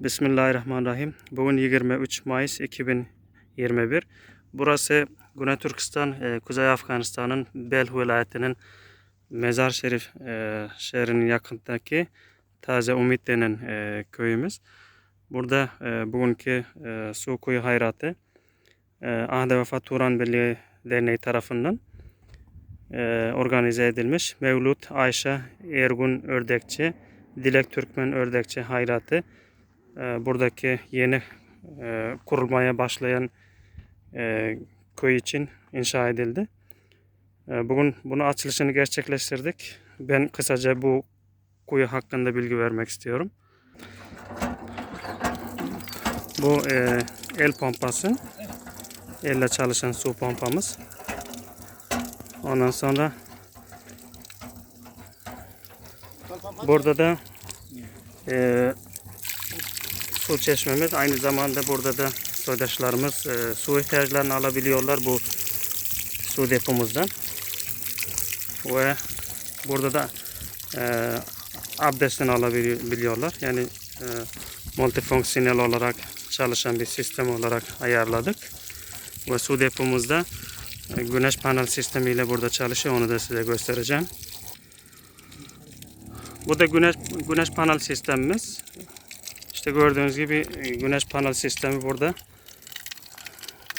Bismillahirrahmanirrahim. Bugün 23 Mayıs 2021. Burası Güney Türkistan, e, Kuzey Afganistan'ın Belh vilayetinin Mezar Şerif e, şehrinin yakındaki Taze Umit denen e, köyümüz. Burada e, bugünkü e, Su Kuyu Hayratı e, Ahde Vefa Turan Birliği Derneği tarafından organize edilmiş. Mevlut Ayşe Ergun Ördekçi, Dilek Türkmen Ördekçi Hayratı e, buradaki yeni e, kurulmaya başlayan e, köy için inşa edildi. E, bugün bunu açılışını gerçekleştirdik. Ben kısaca bu kuyu hakkında bilgi vermek istiyorum. Bu e, el pompası. Elle çalışan su pompamız. Ondan sonra burada da e, su çeşmemiz. Aynı zamanda burada da soydaşlarımız e, su ihtiyaçlarını alabiliyorlar bu su depomuzdan. Ve burada da e, abdestini alabiliyorlar. Yani e, multifonksiyonel olarak çalışan bir sistem olarak ayarladık. Ve su depomuzda e, güneş panel sistemiyle burada çalışıyor. Onu da size göstereceğim. Bu da güneş güneş panel sistemimiz. İşte gördüğünüz gibi e, güneş panel sistemi burada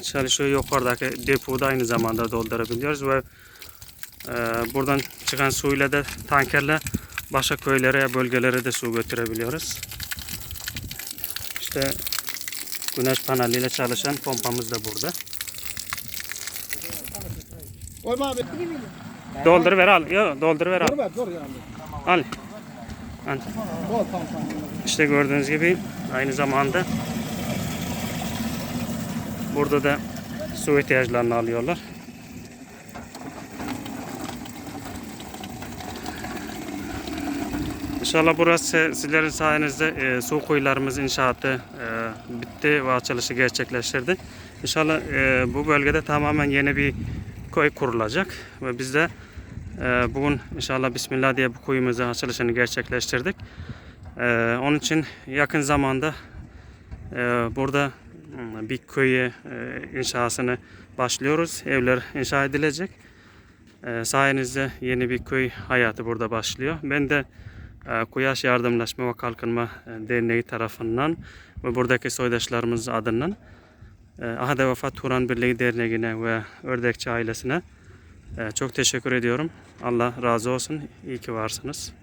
çalışıyor. Yukarıdaki depoda aynı zamanda doldurabiliyoruz ve e, buradan çıkan suyla da tankerle başka köylere, bölgelere de su götürebiliyoruz. İşte güneş paneliyle çalışan pompamız da burada. Doldur ver al. Yo, doldur ver al. Al. İşte gördüğünüz gibi aynı zamanda burada da su ihtiyaçlarını alıyorlar. İnşallah burası sizlerin sayenizde e, su kuyularımız inşaatı e, bitti ve açılışı gerçekleştirdi. İnşallah e, bu bölgede tamamen yeni bir köy kurulacak ve biz de bugün inşallah Bismillah diye bu kuyumuzun açılışını gerçekleştirdik. Ee, onun için yakın zamanda e, burada hmm, bir köye e, inşasını başlıyoruz. Evler inşa edilecek. E, sayenizde yeni bir köy hayatı burada başlıyor. Ben de e, Kuyaş Yardımlaşma ve Kalkınma Derneği tarafından ve buradaki soydaşlarımız adından Ahde Vefa Turan Birliği Derneği'ne ve Ördekçi ailesine çok teşekkür ediyorum. Allah razı olsun. İyi ki varsınız.